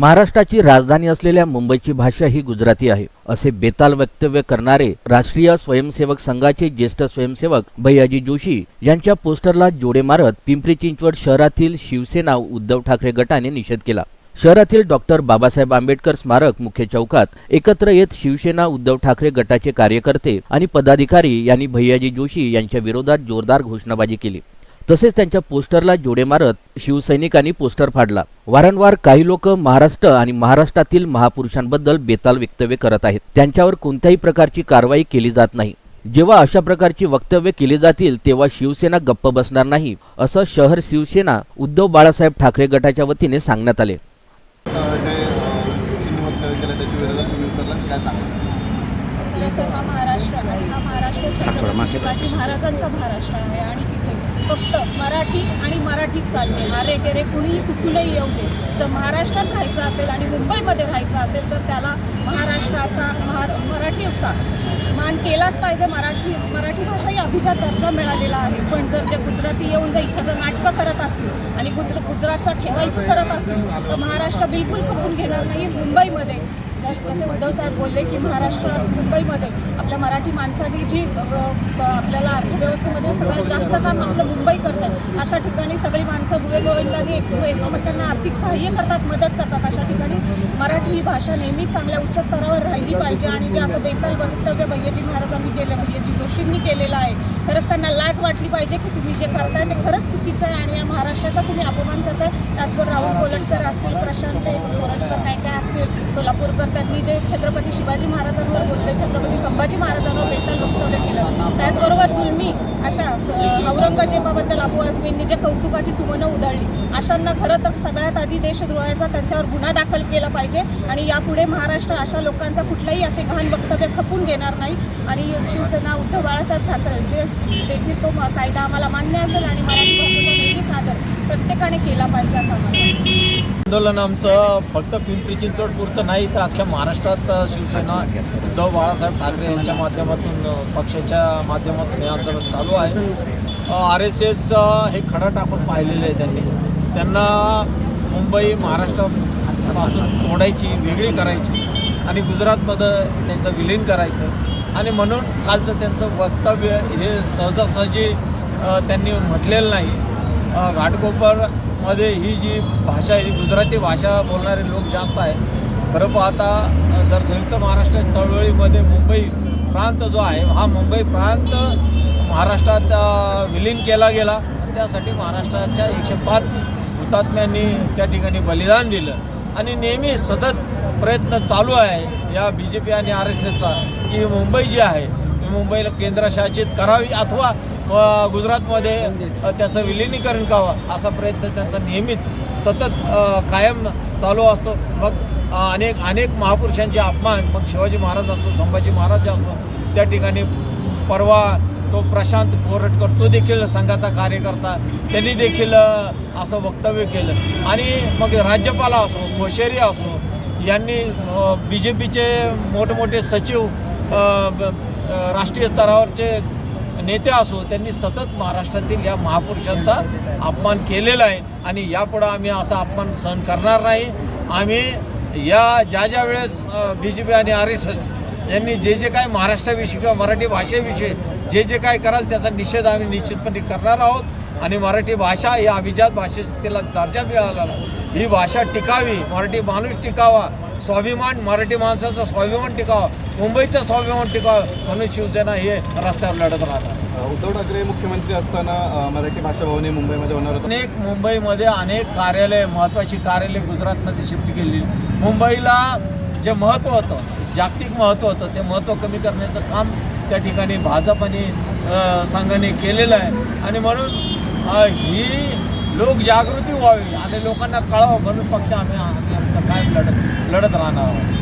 महाराष्ट्राची राजधानी असलेल्या मुंबईची भाषा ही गुजराती आहे असे बेताल वक्तव्य करणारे राष्ट्रीय स्वयंसेवक संघाचे ज्येष्ठ स्वयंसेवक भैयाजी जोशी यांच्या पोस्टरला जोडे मारत पिंपरी चिंचवड शहरातील शिवसेना उद्धव ठाकरे गटाने निषेध केला. शहरातील डॉक्टर बाबासाहेब आंबेडकर स्मारक मुख्य चौकात एकत्र येत शिवसेना उद्धव ठाकरे गटाचे कार्यकर्ते आणि पदाधिकारी यांनी भैयाजी जोशी यांच्या विरोधात जोरदार घोषणाबाजी केली. तसेच त्यांच्या पोस्टरला जोडे मारत शिवसैनिकांनी पोस्टर फाडला. वारंवार काही लोक महाराष्ट्र आणि महाराष्ट्रातील महापुरुषांबद्दल बेताल वक्तव्य करत आहेत. त्यांच्यावर कोणत्याही प्रकारची कारवाई केली जात नाही. जेव्हा अशा प्रकारची वक्तव्य केली जातील तेव्हा शिवसेना गप्प बसणार नाही असं शहर शिवसेना उद्धव बाळासाहेब ठाकरे गटाच्या वतीने सांगण्यात आले. महाराष्ट्र महाराष्ट्र आहे आणि फक्त मराठी आणि मराठीच चालते. हारे गेरे कुणी कुठूनही येऊ दे. जर महाराष्ट्रात राहायचं असेल आणि मुंबईमध्ये राहायचं असेल तर त्याला महाराष्ट्राचा महार मराठीचा मान केलाच पाहिजे. मराठी मराठी भाषा ही अभिजात दर्जा मिळालेला आहे. पण जर जे गुजराती येऊन जर इथं जर नाटकं करत असतील आणि गुजर गुजरातचा ठेवा इथं करत असतील तर महाराष्ट्र बिलकुल खपून घेणार नाही. मुंबईमध्ये जर जसे उद्धव साहेब बोलले की महाराष्ट्रात मुंबईमध्ये आपल्या मराठी माणसांनी जी आपल्याला अर्थव्यवस्थेमध्ये सगळ्यात जास्त काम आपलं मुंबई करतं अशा ठिकाणी सगळी माणसं गुवेगोविंदांनी एक एकमेकांना आर्थिक सहाय्य करतात मदत करतात अशा ठिकाणी मराठी ही भाषा नेहमी चांगल्या उच्च स्तरावर राहिली पाहिजे आणि जे असं बेताल वक्तव्य भैयाजी महाराजांनी केलं भैयाजी जोशींनी केलेलं आहे खरंच त्यांना लाज वाटली पाहिजे की तुम्ही जे करताय ते खरंच चुकीचं आहे आणि या महाराष्ट्राचा तुम्ही अपमान करताय. त्याचबरोबर राहुल कोलटकर असतील प्रशांत कोलटकर काय काय असतील सोलापूरकर त्यांनी जे छत्रपती शिवाजी महाराजांवर बोलले छत्रपती संभाजी महाराजांवर बेताल वक्तव्य केलं. त्याचबरोबर जुलमी अशा औरंगजेबाबद्दल अबू आजमींनी जे कौतुकाची सुमनं उधळली अशांना खरं तर सगळ्यात आधी देशद्रोहाचा त्यांच्यावर गुन्हा दाखल केला पाहिजे. आणि यापुढे महाराष्ट्र अशा लोकांचा कुठलाही असे घाण वक्तव्य खपून घेणार नाही. आणि शिवसेना उद्धव बाळासाहेब ठाकरे जे देखील तो कायदा आम्हाला मान्य असेल आणि मराठी भाषेचा नेहमीच आदर प्रत्येकाने केला पाहिजे असं आम्हाला आंदोलन आमचं फक्त पिंपरी चिंचवड पुरतं नाही तर अख्ख्या महाराष्ट्रात शिवसेना उद्धव बाळासाहेब ठाकरे यांच्या माध्यमातून पक्षाच्या माध्यमातून हे आंदोलन चालू आहे. आर एस एस हे खडं टाकून पाहिलेलं आहे त्यांनी. त्यांना मुंबई महाराष्ट्र पासून तोडायची वेगळी करायची आणि गुजरातमध्ये त्यांचं विलीन करायचं. आणि म्हणून कालचं त्यांचं वक्तव्य हे सहजासहजी त्यांनी म्हटलेलं नाही. घाटकोपरमध्ये ही जी भाषा आहे ही गुजराती भाषा बोलणारे लोक जास्त आहे खरं पाहता जर संयुक्त महाराष्ट्र चळवळीमध्ये मुंबई प्रांत जो आहे हा मुंबई प्रांत महाराष्ट्रात विलीन केला गेला. त्यासाठी महाराष्ट्राच्या एकशे पाच हुतात्म्यांनी त्या ठिकाणी बलिदान दिलं. आणि नेहमी सतत प्रयत्न चालू आहे या बी जे पी आणि आर एस एसचा की मुंबई जी आहे मुंबईला केंद्रशासित करावी अथवा गुजरातमध्ये त्याचं विलिनीकरण करावं असा प्रयत्न त्यांचा नेहमीच सतत कायम चालू असतो. मग अनेक अनेक महापुरुषांचे अपमान मग शिवाजी महाराज असो संभाजी महाराज असो त्या ठिकाणी परवा तो प्रशांत कोरटकर तो देखील संघाचा कार्यकर्ता. त्यांनी देखील असं वक्तव्य केलं. आणि मग राज्यपाल असो कोशेरी असो यांनी बी जे पीचे मोठमोठे सचिव राष्ट्रीय स्तरावरचे नेते असो त्यांनी सतत महाराष्ट्रातील या महापुरुषांचा अपमान केलेला आहे. आणि यापुढं आम्ही असा अपमान सहन करणार नाही. आम्ही या ज्या ज्या वेळेस बी जे पी आणि आर एस एस यांनी जे जे काय महाराष्ट्राविषयी किंवा मराठी भाषेविषयी जे जे काय कराल त्याचा निषेध आम्ही निश्चितपणे करणार आहोत. आणि मराठी भाषा या अभिजात भाषेला दर्जा मिळाला ही भाषा टिकावी मराठी माणूस टिकावा स्वाभिमान मराठी माणसाचा स्वाभिमान टिकावा मुंबईचा स्वाभिमान टिकावा म्हणून शिवसेना हे रस्त्यावर लढत राहणार. अ, उद्धव ठाकरे मुख्यमंत्री असताना मराठी भाषा भवनी मुंबईमध्ये होणार होतं. अनेक मुंबईमध्ये अनेक कार्यालय महत्त्वाची कार्यालय गुजरातमध्ये शिफ्ट केली. मुंबईला जे महत्त्व होतं जागतिक महत्त्व होतं. ते महत्त्व कमी करण्याचं काम त्या ठिकाणी भाजप आणि संघाने केलेलं आहे. आणि म्हणून ही लोक जागृती व्हावी आणि लोकांना कळावं म्हणून पक्ष आम्ही आम्ही आमचा काय लढत लढत राहणार आहोत.